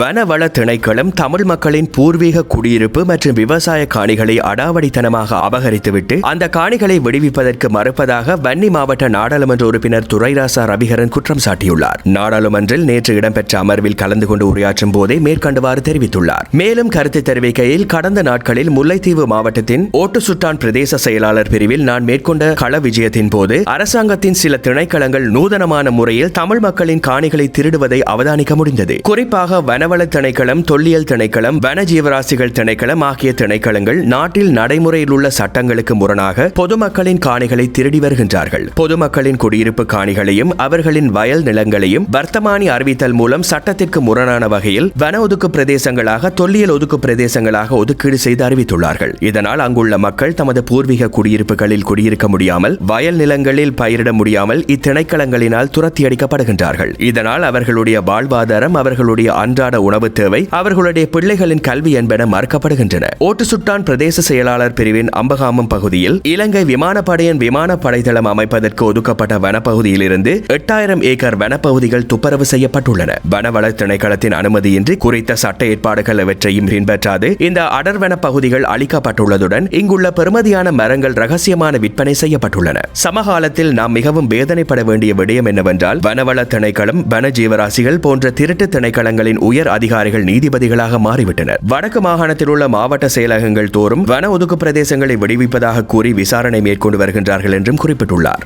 வனவள திணைக்களம் தமிழ் மக்களின் பூர்வீக குடியிருப்பு மற்றும் விவசாய காணிகளை அடாவடித்தனமாக அபகரித்துவிட்டு அந்த காணிகளை விடுவிப்பதற்கு மறுப்பதாக வன்னி மாவட்ட நாடாளுமன்ற உறுப்பினர் துரைராசா ரவிகரன் குற்றம் சாட்டியுள்ளார். நாடாளுமன்றில் நேற்று இடம்பெற்ற அமர்வில் கலந்து கொண்டு உரையாற்றும் போதே மேற்கண்டவாறு தெரிவித்துள்ளார். மேலும் கருத்து தெரிவிக்கையில் கடந்த நாட்களில் முல்லைத்தீவு மாவட்டத்தின் ஓட்டு சுட்டான் பிரதேச செயலாளர் பிரிவில் நான் மேற்கொண்ட கள விஜயத்தின் போது அரசாங்கத்தின் சில திணைக்களங்கள் நூதனமான முறையில் தமிழ் மக்களின் காணிகளை திருடுவதை அவதானிக்க முடிந்தது. குறிப்பாக வனவள திணைக்களம் தொல்லியல் திணைக்களம் வன ஜீவராசிகள் திணைக்களம் ஆகிய திணைக்களங்கள் நாட்டில் நடைமுறையில் உள்ள சட்டங்களுக்கு முரணாக பொதுமக்களின் காணிகளை திருடி வருகின்றார்கள். பொதுமக்களின் குடியிருப்பு காணிகளையும் அவர்களின் வயல் நிலங்களையும் வர்த்தமானி அறிவித்தல் மூலம் சட்டத்திற்கு முரணான வகையில் வன ஒதுக்கு பிரதேசங்களாக தொல்லியல் ஒதுக்கு பிரதேசங்களாக ஒதுக்கீடு செய்து அறிவித்துள்ளார்கள். இதனால் அங்குள்ள மக்கள் தமது பூர்வீக குடியிருப்புகளில் குடியிருக்க முடியாமல் வயல் நிலங்களில் பயிரிட முடியாமல் இத்திணைக்களங்களினால் துரத்தியடிக்கப்படுகின்றார்கள். இதனால் அவர்களுடைய வாழ்வாதாரம் அவர்களுடைய அன்றாட உணவு தேவை. அவர்களுடைய பிள்ளைகளின் கல்வி என்பன மறுக்கப்படுகின்றன. ஓட்டுசுட்டான் பிரதேச செயலாளர் பிரிவின் அம்பகாமம் பகுதியில் இலங்கை விமானப்படையின் விமான படைத்தளம் அமைப்பதற்கு ஒதுக்கப்பட்ட வனப்பகுதியிலிருந்து எட்டாயிரம் ஏக்கர் வனப்பகுதிகள் துப்பரவு செய்யப்பட்டுள்ளன. வனவள திணைக்களத்தின் அனுமதியின்றி குறித்த சட்ட ஏற்பாடுகள் எவற்றையும் பின்பற்றாது இந்த அடர்வன பகுதிகள் அளிக்கப்பட்டுள்ளதுடன் இங்குள்ள பெருமதியான மரங்கள் ரகசியமான விற்பனை செய்யப்பட்டுள்ளன. சமகாலத்தில் நாம் மிகவும் வேதனைப்பட வேண்டிய விடயம் என்னவென்றால் வனவள திணைக்களம் வன ஜீவராசிகள் போன்ற திருட்டு திணைக்களங்களின் உயர் உயர் அதிகாரிகள் நீதிபதிகளாக மாறிவிட்டனர். வடக்கு மாகாணத்தில் உள்ள மாவட்ட செயலகங்கள் தோறும் வன ஒதுக்கு பிரதேசங்களை விடுவிப்பதாக கூறி விசாரணை மேற்கொண்டு வருகின்றார்கள் என்றும் குறிப்பிட்டுள்ளார்.